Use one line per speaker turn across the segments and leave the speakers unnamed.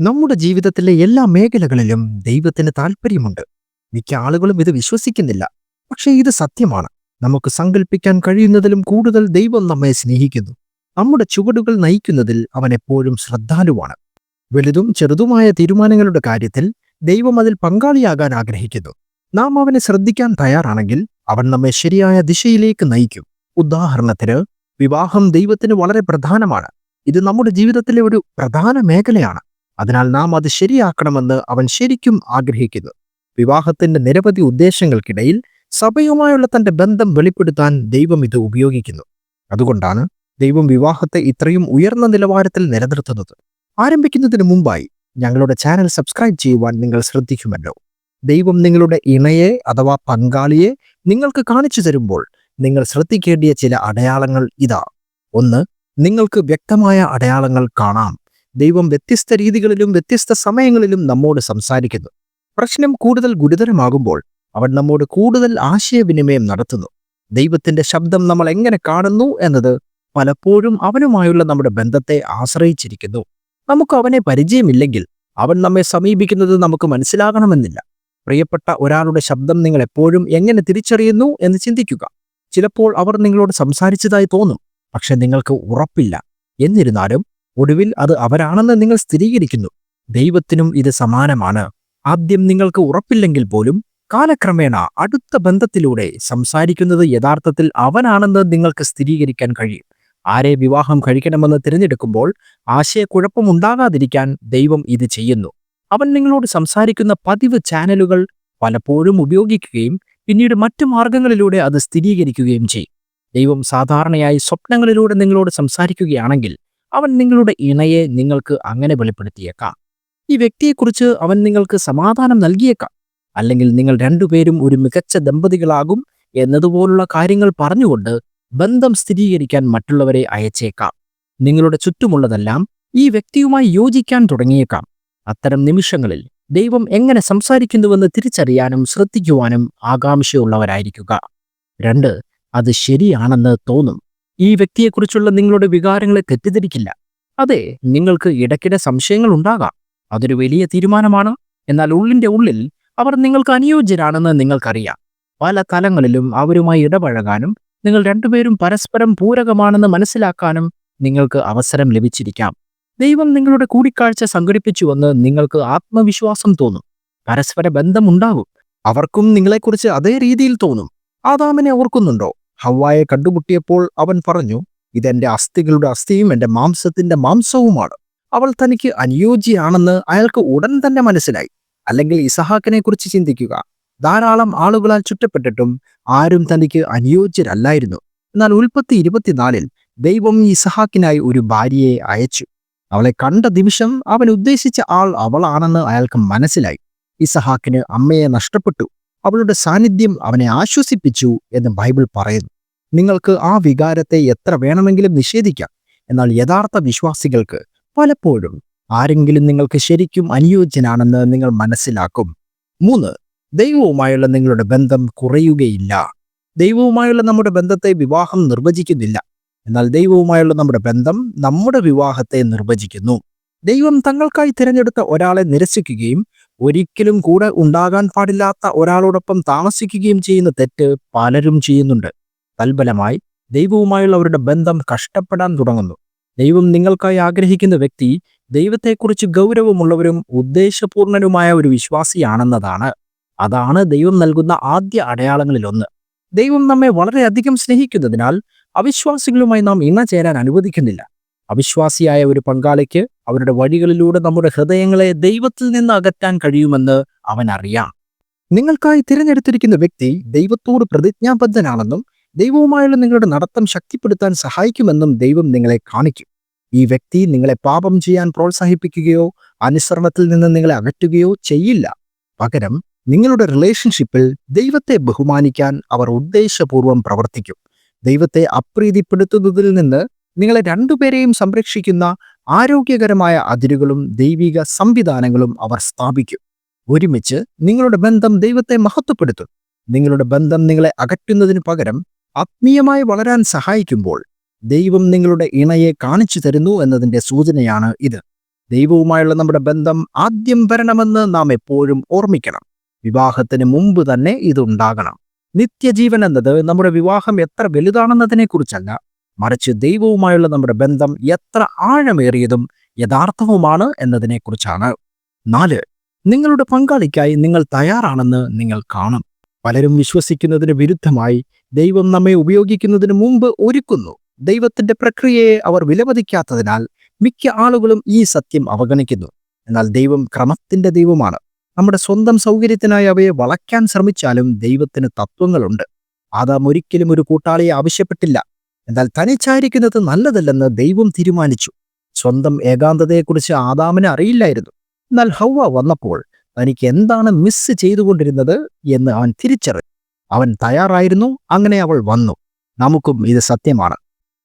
നമ്മുടെ ജീവിതത്തിലെ എല്ലാ മേഖലകളിലും ദൈവത്തിന് താല്പര്യമുണ്ട്. മിക്ക ആളുകളും ഇത് വിശ്വസിക്കുന്നില്ല. പക്ഷേ ഇത് സത്യമാണ്. നമുക്ക് സങ്കല്പിക്കാൻ കഴിയുന്നതിലും കൂടുതൽ ദൈവം നമ്മെ സ്നേഹിക്കുന്നു. നമ്മുടെ ചുവടുകൾ നയിക്കുന്നതിൽ അവൻ എപ്പോഴും ശ്രദ്ധാലുവാണ്. വലുതും ചെറുതുമായ തീരുമാനങ്ങളുടെ കാര്യത്തിൽ ദൈവം അതിൽ പങ്കാളിയാകാൻ ആഗ്രഹിക്കുന്നു. നാം അവനെ ശ്രദ്ധിക്കാൻ തയ്യാറാണെങ്കിൽ അവൻ നമ്മെ ശരിയായ ദിശയിലേക്ക് നയിക്കും. ഉദാഹരണത്തിന് വിവാഹം ദൈവത്തിന് വളരെ പ്രധാനമാണ്. ഇത് നമ്മുടെ ജീവിതത്തിലെ ഒരു പ്രധാന മേഖലയാണ്. അതിനാൽ നാം അത് ശരിയാക്കണമെന്ന് അവൻ ശരിക്കും ആഗ്രഹിക്കുന്നു. വിവാഹത്തിന്റെ നിരവധി ഉദ്ദേശങ്ങൾക്കിടയിൽ സഭയുമായുള്ള തന്റെ ബന്ധം വെളിപ്പെടുത്താൻ ദൈവം ഇത് ഉപയോഗിക്കുന്നു. അതുകൊണ്ടാണ് ദൈവം വിവാഹത്തെ ഇത്രയും ഉയർന്ന നിലവാരത്തിൽ നിലനിർത്തുന്നത്. ആരംഭിക്കുന്നതിന് മുമ്പായി ഞങ്ങളുടെ ചാനൽ സബ്സ്ക്രൈബ് ചെയ്യുവാൻ നിങ്ങൾ ശ്രദ്ധിക്കുമല്ലോ. ദൈവം നിങ്ങളുടെ ഇണയെ അഥവാ പങ്കാളിയെ നിങ്ങൾക്ക് കാണിച്ചു തരുമ്പോൾ നിങ്ങൾ ശ്രദ്ധിക്കേണ്ടിയ ചില അടയാളങ്ങൾ ഇതാ. ഒന്ന് നിങ്ങൾക്ക് വ്യക്തമായ അടയാളങ്ങൾ കാണാം. ദൈവം വ്യത്യസ്ത രീതികളിലും വ്യത്യസ്ത സമയങ്ങളിലും നമ്മോട് സംസാരിക്കുന്നു. പ്രശ്നം കൂടുതൽ ഗുരുതരമാകുമ്പോൾ അവൻ നമ്മോട് കൂടുതൽ ആശയവിനിമയം നടത്തുന്നു. ദൈവത്തിന്റെ ശബ്ദം നമ്മൾ എങ്ങനെ കാണുന്നു എന്നത് പലപ്പോഴും അവനുമായുള്ള നമ്മുടെ ബന്ധത്തെ ആശ്രയിച്ചിരിക്കുന്നു. നമുക്ക് അവനെ പരിചയമില്ലെങ്കിൽ അവൻ നമ്മെ സമീപിക്കുന്നത് നമുക്ക് മനസ്സിലാകണമെന്നില്ല. പ്രിയപ്പെട്ട ഒരാളുടെ ശബ്ദം നിങ്ങൾ എപ്പോഴും എങ്ങനെ തിരിച്ചറിയുന്നു എന്ന് ചിന്തിക്കുക. ചിലപ്പോൾ അവർ നിങ്ങളോട് സംസാരിച്ചതായി തോന്നും പക്ഷെ നിങ്ങൾക്ക് ഉറപ്പില്ല. എന്നിരുന്നാലും ഒടുവിൽ അത് അവരാണെന്ന് നിങ്ങൾ സ്ഥിരീകരിക്കുന്നു. ദൈവത്തിനും ഇത് സമാനമാണ്. ആദ്യം നിങ്ങൾക്ക് ഉറപ്പില്ലെങ്കിൽ പോലും കാലക്രമേണ അടുത്ത ബന്ധത്തിലൂടെ സംസാരിക്കുന്നത് യഥാർത്ഥത്തിൽ അവനാണെന്ന് നിങ്ങൾക്ക് സ്ഥിരീകരിക്കാൻ കഴിയും. ആരെ വിവാഹം കഴിക്കണമെന്ന് തിരഞ്ഞെടുക്കുമ്പോൾ ആശയക്കുഴപ്പമുണ്ടാകാതിരിക്കാൻ ദൈവം ഇത് ചെയ്യുന്നു. അവൻ നിങ്ങളോട് സംസാരിക്കുന്ന പതിവ് ചാനലുകൾ പലപ്പോഴും ഉപയോഗിക്കുകയും പിന്നീട് മറ്റു മാർഗങ്ങളിലൂടെ അത് സ്ഥിരീകരിക്കുകയും ചെയ്യും. ദൈവം സാധാരണയായി സ്വപ്നങ്ങളിലൂടെ നിങ്ങളോട് സംസാരിക്കുകയാണെങ്കിൽ അവൻ നിങ്ങളുടെ ഇണയെ നിങ്ങൾക്ക് അങ്ങനെ വെളിപ്പെടുത്തിയേക്കാം. ഈ വ്യക്തിയെക്കുറിച്ച് അവൻ നിങ്ങൾക്ക് സമാധാനം നൽകിയേക്കാം. അല്ലെങ്കിൽ നിങ്ങൾ രണ്ടുപേരും ഒരു മികച്ച ദമ്പതികളാകും എന്നതുപോലുള്ള കാര്യങ്ങൾ പറഞ്ഞുകൊണ്ട് ബന്ധം സ്ഥിരീകരിക്കാൻ മറ്റുള്ളവരെ അയച്ചേക്കാം. നിങ്ങളുടെ ചുറ്റുമുള്ളതെല്ലാം ഈ വ്യക്തിയുമായി യോജിക്കാൻ തുടങ്ങിയേക്കാം. അത്തരം നിമിഷങ്ങളിൽ ദൈവം എങ്ങനെ സംസാരിക്കുന്നുവെന്ന് തിരിച്ചറിയാനും ശ്രദ്ധിക്കുവാനും ആകാംക്ഷയുള്ളവരായിരിക്കുക. രണ്ട് അത് ശരിയാണെന്ന് തോന്നും. ഈ വ്യക്തിയെക്കുറിച്ചുള്ള നിങ്ങളുടെ വികാരങ്ങളെ തെറ്റിദ്ധരിക്കില്ല. അതെ നിങ്ങൾക്ക് ഇടയ്ക്കിടെ സംശയങ്ങൾ ഉണ്ടാകാം. അതൊരു വലിയ തീരുമാനമാണ്. എന്നാൽ ഉള്ളിന്റെ ഉള്ളിൽ അവർ നിങ്ങൾക്ക് അനുയോജ്യരാണെന്ന് നിങ്ങൾക്കറിയാം. പല തലങ്ങളിലും അവരുമായി ഇടപഴകാനും നിങ്ങൾ രണ്ടുപേരും പരസ്പരം പൂരകമാണെന്ന് മനസ്സിലാക്കാനും നിങ്ങൾക്ക് അവസരം ലഭിച്ചിരിക്കാം. ദൈവം നിങ്ങളുടെ കൂടിക്കാഴ്ച സംഘടിപ്പിച്ചുവെന്ന് നിങ്ങൾക്ക് ആത്മവിശ്വാസം തോന്നും. പരസ്പര ബന്ധമുണ്ടാകും അവർക്കും നിങ്ങളെക്കുറിച്ച് അതേ രീതിയിൽ തോന്നും. ആദാമിനെ ഓർക്കുന്നുണ്ടോ? ഹവ്വായെ കണ്ടുമുട്ടിയപ്പോൾ അവൻ പറഞ്ഞു ഇതെന്റെ അസ്ഥികളുടെ അസ്ഥിയും എന്റെ മാംസത്തിന്റെ മാംസവുമാണ്. അവൾ തനിക്ക് അനുയോജ്യയാണെന്ന് അയാൾക്ക് ഉടൻ തന്നെ മനസ്സിലായി. അല്ലെങ്കിൽ ഇസഹാക്കിനെ കുറിച്ച് ചിന്തിക്കുക. ധാരാളം ആളുകളാൽ ചുറ്റപ്പെട്ടിട്ടും ആരും തനിക്ക് അനുയോജ്യരല്ലായിരുന്നു. എന്നാൽ ഉൽപ്പത്തി ഇരുപത്തിനാലിൽ ദൈവം ഇസഹാക്കിനായി ഒരു ഭാര്യയെ അയച്ചു. അവളെ കണ്ട നിമിഷം അവൻ ഉദ്ദേശിച്ച ആൾ അവളാണെന്ന് അയാൾക്ക് മനസ്സിലായി. ഇസഹാക്കിന് അമ്മയെ നഷ്ടപ്പെട്ടു. അവളുടെ സാന്നിധ്യം അവനെ ആശ്വസിപ്പിച്ചു എന്ന് ബൈബിൾ പറയുന്നു. നിങ്ങൾക്ക് ആ വികാരത്തെ എത്ര വേണമെങ്കിലും നിഷേധിക്കാം. എന്നാൽ യഥാർത്ഥ വിശ്വാസികൾക്ക് പലപ്പോഴും ആരെങ്കിലും നിങ്ങൾക്ക് ശരിക്കും അനുയോജ്യനാണെന്ന് നിങ്ങൾ മനസ്സിലാക്കും. മൂന്ന് ദൈവവുമായുള്ള നിങ്ങളുടെ ബന്ധം കുറയുകയില്ല. ദൈവവുമായുള്ള നമ്മുടെ ബന്ധത്തെ വിവാഹം നിർവചിക്കുന്നില്ല. എന്നാൽ ദൈവവുമായുള്ള നമ്മുടെ ബന്ധം നമ്മുടെ വിവാഹത്തെ നിർവചിക്കുന്നു. ദൈവം തങ്ങൾക്കായി തിരഞ്ഞെടുത്ത ഒരാളെ നിരസിക്കുകയും ഒരിക്കലും കൂടെ ഉണ്ടാകാൻ പാടില്ലാത്ത ഒരാളോടൊപ്പം താമസിക്കുകയും ചെയ്യുന്ന തെറ്റ് പലരും ചെയ്യുന്നുണ്ട്. തൽബലമായി ദൈവവുമായുള്ള അവരുടെ ബന്ധം കഷ്ടപ്പെടാൻ തുടങ്ങുന്നു. ദൈവം നിങ്ങൾക്കായി ആഗ്രഹിക്കുന്ന വ്യക്തി ദൈവത്തെക്കുറിച്ച് ഗൗരവമുള്ളവരും ഉദ്ദേശപൂർണനുമായ ഒരു വിശ്വാസിയാണെന്നതാണ്. അതാണ് ദൈവം നൽകുന്ന ആദ്യ അടയാളങ്ങളിലൊന്ന്. ദൈവം നമ്മെ വളരെയധികം സ്നേഹിക്കുന്നതിനാൽ അവിശ്വാസികളുമായി നാം ഇണ ചേരാൻ അനുവദിക്കുന്നില്ല. അവിശ്വാസിയായ ഒരു പങ്കാളിക്ക് അവരുടെ വഴികളിലൂടെ നമ്മുടെ ഹൃദയങ്ങളെ ദൈവത്തിൽ നിന്ന് അകറ്റാൻ കഴിയുമെന്ന് അവൻ അറിയാം. നിങ്ങൾക്കായി തിരഞ്ഞെടുത്തിരിക്കുന്ന വ്യക്തി ദൈവത്തോട് പ്രതിജ്ഞാബദ്ധനാണെന്നും ദൈവവുമായുള്ള നിങ്ങളുടെ നടത്തം ശക്തിപ്പെടുത്താൻ സഹായിക്കുമെന്നും ദൈവം നിങ്ങളെ കാണിക്കും. ഈ വ്യക്തി നിങ്ങളെ പാപം ചെയ്യാൻ പ്രോത്സാഹിപ്പിക്കുകയോ അനുസരണത്തിൽ നിന്ന് നിങ്ങളെ അകറ്റുകയോ ചെയ്യില്ല. പകരം നിങ്ങളുടെ റിലേഷൻഷിപ്പിൽ ദൈവത്തെ ബഹുമാനിക്കാൻ അവർ ഉദ്ദേശപൂർവം പ്രവർത്തിക്കും. ദൈവത്തെ അപ്രീതിപ്പെടുത്തുന്നതിൽ നിന്ന് നിങ്ങളെ രണ്ടുപേരെയും സംരക്ഷിക്കുന്ന ആരോഗ്യകരമായ അതിരുകളും ദൈവിക സംവിധാനങ്ങളും അവർ സ്ഥാപിക്കും. ഒരുമിച്ച് നിങ്ങളുടെ ബന്ധം ദൈവത്തെ മഹത്വപ്പെടുത്തും. നിങ്ങളുടെ ബന്ധം നിങ്ങളെ അകറ്റുന്നതിന് പകരം ആത്മീയമായി വളരാൻ സഹായിക്കുമ്പോൾ ദൈവം നിങ്ങളുടെ ഇണയെ കാണിച്ചു തരുന്നു എന്നതിന്റെ സൂചനയാണ് ഇത്. ദൈവവുമായുള്ള നമ്മുടെ ബന്ധം ആദ്യം വരണമെന്ന് നാം എപ്പോഴും ഓർമ്മിക്കണം. വിവാഹത്തിന് മുമ്പ് തന്നെ ഇതുണ്ടാകണം. നിത്യജീവൻ എന്നത് നമ്മുടെ വിവാഹം എത്ര വലുതാണെന്നതിനെക്കുറിച്ചല്ല മറിച്ച് ദൈവവുമായുള്ള നമ്മുടെ ബന്ധം എത്ര ആഴമേറിയതും യഥാർത്ഥവുമാണ് എന്നതിനെക്കുറിച്ചാണ്. നാല് നിങ്ങളുടെ പങ്കാളിക്കായി നിങ്ങൾ തയ്യാറാണെന്ന് നിങ്ങൾ കാണും. പലരും വിശ്വസിക്കുന്നതിന് വിരുദ്ധമായി ദൈവം നമ്മെ ഉപയോഗിക്കുന്നതിന് മുമ്പ് ഒരുക്കുന്നു. ദൈവത്തിന്റെ പ്രക്രിയയെ അവർ വിലമതിക്കാത്തതിനാൽ മിക്ക ആളുകളും ഈ സത്യം അവഗണിക്കുന്നു. എന്നാൽ ദൈവം ക്രമത്തിന്റെ ദൈവമാണ്. നമ്മുടെ സ്വന്തം സൗകര്യത്തിനായി അവയെ വളയ്ക്കാൻ ശ്രമിച്ചാലും ദൈവത്തിന് തത്വങ്ങളുണ്ട്. ആദാം ഒരിക്കലും ഒരു കൂട്ടാളിയെ ആവശ്യപ്പെട്ടില്ല. എന്നാൽ തനിച്ചായിരിക്കുന്നത് നല്ലതല്ലെന്ന് ദൈവം തീരുമാനിച്ചു. സ്വന്തം ഏകാന്തതയെക്കുറിച്ച് ആദാമിന് അറിയില്ലായിരുന്നു. എന്നാൽ ഹൗവ വന്നപ്പോൾ തനിക്ക് എന്താണ് മിസ് ചെയ്തുകൊണ്ടിരുന്നത് എന്ന് അവൻ തിരിച്ചറിഞ്ഞു. അവൻ തയ്യാറായിരുന്നു അങ്ങനെ അവൾ വന്നു. നമുക്കും ഇത് സത്യമാണ്.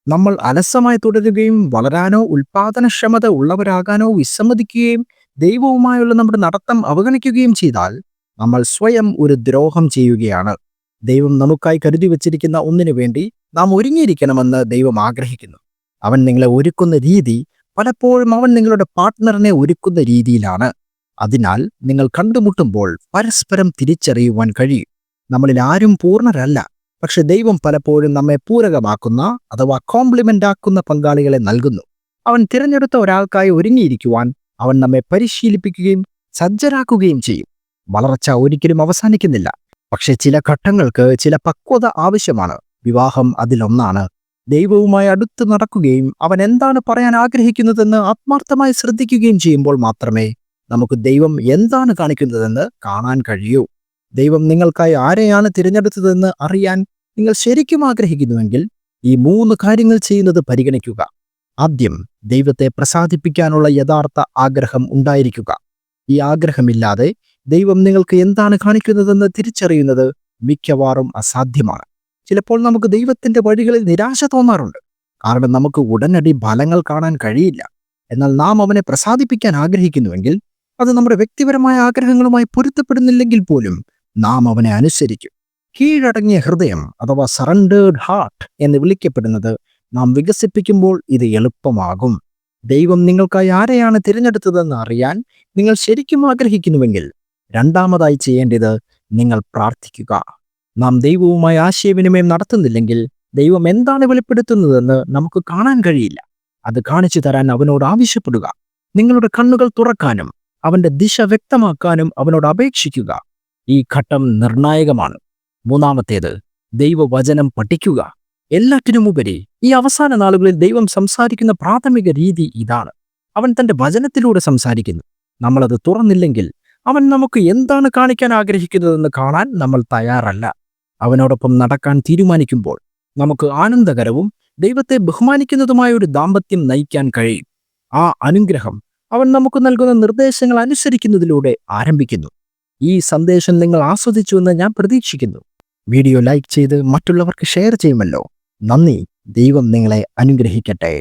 നമ്മൾ അലസമായി തുടരുകയും വളരാനോ ഉൽപാദനക്ഷമത ഉള്ളവരാകാനോ വിസമ്മതിക്കുകയും ദൈവവുമായുള്ള നമ്മുടെ നടത്തം അവഗണിക്കുകയും ചെയ്താൽ നമ്മൾ സ്വയം ഒരു ദ്രോഹം ചെയ്യുകയാണ്. ദൈവം നമുക്കായി കരുതി വച്ചിരിക്കുന്ന ഒന്നിനു വേണ്ടി നാം ഒരുങ്ങിയിരിക്കണമെന്ന് ദൈവം ആഗ്രഹിക്കുന്നു. അവൻ നിങ്ങളെ ഒരുക്കുന്ന രീതി പലപ്പോഴും അവൻ നിങ്ങളുടെ പാർട്ട്ണറിനെ ഒരുക്കുന്ന രീതിയിലാണ്. അതിനാൽ നിങ്ങൾ കണ്ടുമുട്ടുമ്പോൾ പരസ്പരം തിരിച്ചറിയുവാൻ കഴിയും. നമ്മളിൽ ആരും പൂർണരല്ല. പക്ഷെ ദൈവം പലപ്പോഴും നമ്മെ പൂരകമാക്കുന്ന അഥവാ കോംപ്ലിമെന്റ് ആക്കുന്ന പങ്കാളികളെ നൽകുന്നു. അവൻ തിരഞ്ഞെടുത്ത ഒരാൾക്കായി ഒരുങ്ങിയിരിക്കുവാൻ അവൻ നമ്മെ പരിശീലിപ്പിക്കുകയും സജ്ജരാക്കുകയും ചെയ്യും. വളർച്ച ഒരിക്കലും അവസാനിക്കുന്നില്ല. പക്ഷെ ചില ഘട്ടങ്ങൾക്ക് ചില പക്വത ആവശ്യമാണ്. വിവാഹം അതിലൊന്നാണ്. ദൈവവുമായി അടുത്ത് നടക്കുകയും അവൻ എന്താണ് പറയാൻ ആഗ്രഹിക്കുന്നതെന്ന് ആത്മാർത്ഥമായി ശ്രദ്ധിക്കുകയും ചെയ്യുമ്പോൾ മാത്രമേ നമുക്ക് ദൈവം എന്താണ് കാണിക്കുന്നതെന്ന് കാണാൻ കഴിയൂ. ദൈവം നിങ്ങൾക്കായി ആരെയാണ് തിരഞ്ഞെടുത്തതെന്ന് അറിയാൻ നിങ്ങൾ ശരിക്കും ആഗ്രഹിക്കുന്നുവെങ്കിൽ ഈ മൂന്ന് കാര്യങ്ങൾ ചെയ്യുന്നത് പരിഗണിക്കുക. ആദ്യം ദൈവത്തെ പ്രസാദിപ്പിക്കാനുള്ള യഥാർത്ഥ ആഗ്രഹം ഉണ്ടായിരിക്കുക. ഈ ആഗ്രഹമില്ലാതെ ദൈവം നിങ്ങൾക്ക് എന്താണ് കാണിക്കുന്നതെന്ന് തിരിച്ചറിയുന്നത് മിക്കവാറും അസാധ്യമാണ്. ചിലപ്പോൾ നമുക്ക് ദൈവത്തിന്റെ വഴികളിൽ നിരാശ തോന്നാറുണ്ട്. കാരണം നമുക്ക് ഉടനടി ഫലങ്ങൾ കാണാൻ കഴിയില്ല. എന്നാൽ നാം അവനെ പ്രസാദിപ്പിക്കാൻ ആഗ്രഹിക്കുന്നുവെങ്കിൽ അത് നമ്മുടെ വ്യക്തിപരമായ ആഗ്രഹങ്ങളുമായി പൊരുത്തപ്പെടുന്നില്ലെങ്കിൽ പോലും നാം അവനെ അനുസരിക്കും. കീഴടങ്ങിയ ഹൃദയം അഥവാ സറണ്ടേഡ് ഹാർട്ട് എന്ന് വിളിക്കപ്പെടുന്നത് നാം വികസിപ്പിക്കുമ്പോൾ ഇത് എളുപ്പമാകും. ദൈവം നിങ്ങൾക്കായി ആരെയാണ് തിരഞ്ഞെടുത്തതെന്ന് അറിയാൻ നിങ്ങൾ ശരിക്കും ആഗ്രഹിക്കുന്നുവെങ്കിൽ രണ്ടാമതായി ചെയ്യേണ്ടത് നിങ്ങൾ പ്രാർത്ഥിക്കുക. നാം ദൈവവുമായി ആശയവിനിമയം നടത്തുന്നില്ലെങ്കിൽ ദൈവം എന്താണ് വെളിപ്പെടുത്തുന്നതെന്ന് നമുക്ക് കാണാൻ കഴിയില്ല. അത് കാണിച്ചു തരാൻ അവനോട് ആവശ്യപ്പെടുക. നിങ്ങളുടെ കണ്ണുകൾ തുറക്കാനും അവന്റെ ദിശ വ്യക്തമാക്കാനും അവനോട് അപേക്ഷിക്കുക. ഈ ഘട്ടം നിർണായകമാണ്. മൂന്നാമത്തേത് ദൈവവചനം പഠിക്കുക. എല്ലാറ്റിനുമുപരി ഈ അവസാന നാളുകളിൽ ദൈവം സംസാരിക്കുന്ന പ്രാഥമിക രീതി ഇതാണ്. അവൻ തന്റെ വചനത്തിലൂടെ സംസാരിക്കുന്നു. നമ്മളത് തുറന്നില്ലെങ്കിൽ അവൻ നമുക്ക് എന്താണ് കാണിക്കാൻ ആഗ്രഹിക്കുന്നതെന്ന് കാണാൻ നമ്മൾ തയ്യാറല്ല. അവനോടൊപ്പം നടക്കാൻ തീരുമാനിക്കുമ്പോൾ നമുക്ക് ആനന്ദകരവും ദൈവത്തെ ബഹുമാനിക്കുന്നതുമായ ഒരു ദാമ്പത്യം നയിക്കാൻ കഴിയും. ആ അനുഗ്രഹം അവൻ നമുക്ക് നൽകുന്ന നിർദ്ദേശങ്ങൾ അനുസരിക്കുന്നതിലൂടെ ആരംഭിക്കുന്നു. ഈ സന്ദേശം നിങ്ങൾ ആസ്വദിച്ചുവെന്ന് ഞാൻ പ്രതീക്ഷിക്കുന്നു. വീഡിയോ ലൈക്ക് ചെയ്ത് മറ്റുള്ളവർക്ക് ഷെയർ ചെയ്യുമല്ലോ. നന്ദി. ദൈവം നിങ്ങളെ അനുഗ്രഹിക്കട്ടെ.